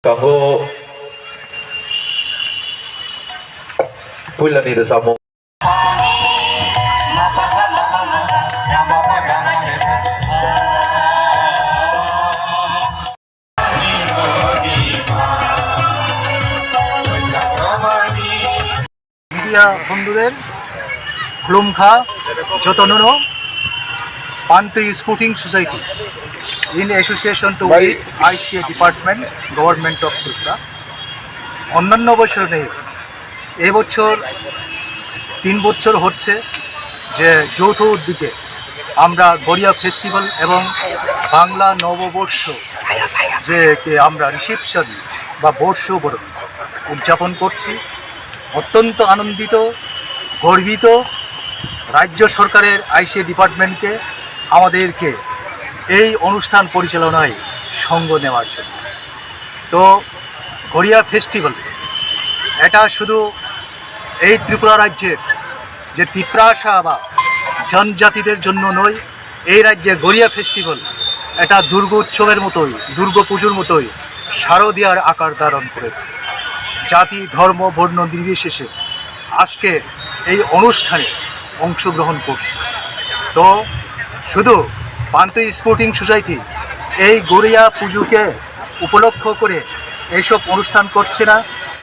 Kanggo Pula ni sa mo. বন্ধুদের খুলুমখা যতনন পান্টু sporting society. In association to with ICA department government of Tripura অন্যান্য বছর নেই এবছর তিন বছর হচ্ছে যে যৌথ উদ্যোগে আমরা গড়িয়া ফেস্টিভ্যাল এবং বাংলা নববর্ষ যে কে আমরা রিসেপশন বা বর্ষবরণ উদযাপন করছি। অত্যন্ত আনন্দিত গর্বিত রাজ্য সরকারের আইসি ডিপার্টমেন্টকে আমাদেরকে এই অনুষ্ঠান পরিচালনায় সঙ্গ নেওয়ার জন্য। তো গড়িয়া ফেস্টিভ্যাল এটা শুধু এই ত্রিপুরা রাজ্যের যে তিপ্রাসা বা জনজাতিদের জন্য নয়, এই রাজ্যে গড়িয়া ফেস্টিভ্যাল এটা দুর্গ উৎসবের মতোই, দুর্গা পুজোর মতোই শারদীয়ার আকার ধারণ করেছে। জাতি, ধর্ম, বর্ণ নির্বিশেষে আজকে এই অনুষ্ঠানে অংশগ্রহণ করছে। তো শুধু পান্ত স্পোর্টিং সোসাইটি এই গড়িয়া পুজোকে উপলক্ষ করে এইসব অনুষ্ঠান করছে না।